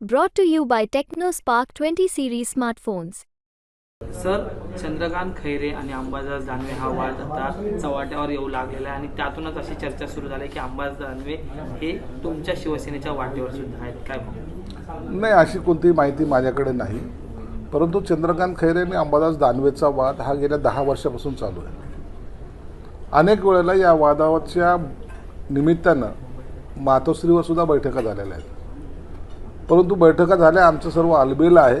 Brought to you by TechnoSpark 20 series smartphones. Sir Chandrakant Khaire आणि अंबादास दानवे हा वाद आता चव्हाट्यावर येऊ लागलेला आहे आणि त्यातूनच अशी चर्चा सुरू झाली की अंबादास दानवे हे तुमच्या शिवसेनेच्या वाटेवर सुद्धा आहेत. काय नाही अशी कोणतीही माहिती माझ्याकडे नाही. परंतु चंद्रकांत खैरे आणि अंबादास दानवेचा वाद हा गेल्या दहा वर्षापासून चालू आहे. अनेक वेळेला या वादाच्या निमित्तानं मातोश्रीवर सुद्धा बैठका झालेल्या आहेत. परंतु बैठका झाल्या आमचं सर्व आलबेल आहे.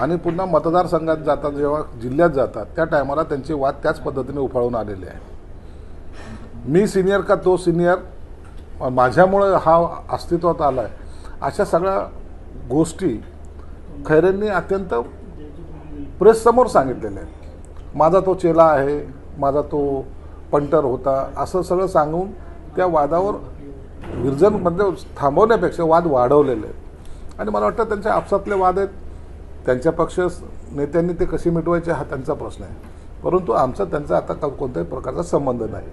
आणि पुन्हा मतदारसंघात जातात जेव्हा जिल्ह्यात जातात त्या टायमाला त्यांचे वाद त्याच पद्धतीने उफाळून आलेले आहे. मी सिनियर का तो सिनियर माझ्यामुळे हा अस्तित्वात आला आहे अशा सगळ्या गोष्टी खैरेंनी अत्यंत प्रेससमोर सांगितलेल्या आहेत. माझा तो चेला आहे माझा तो पंटर होता असं सगळं सांगून त्या वादावर विरजन म्हणजे थांबवण्यापेक्षा वाद वाढवलेले आहेत. आणि मला वाटतं त्यांच्या आपसातले वाद आहेत. त्यांच्या पक्ष नेत्यांनी ते कसे मिटवायचे हा त्यांचा प्रश्न आहे. परंतु आमचा त्यांचा आता का- कोणत्याही प्रकारचा संबंध नाही.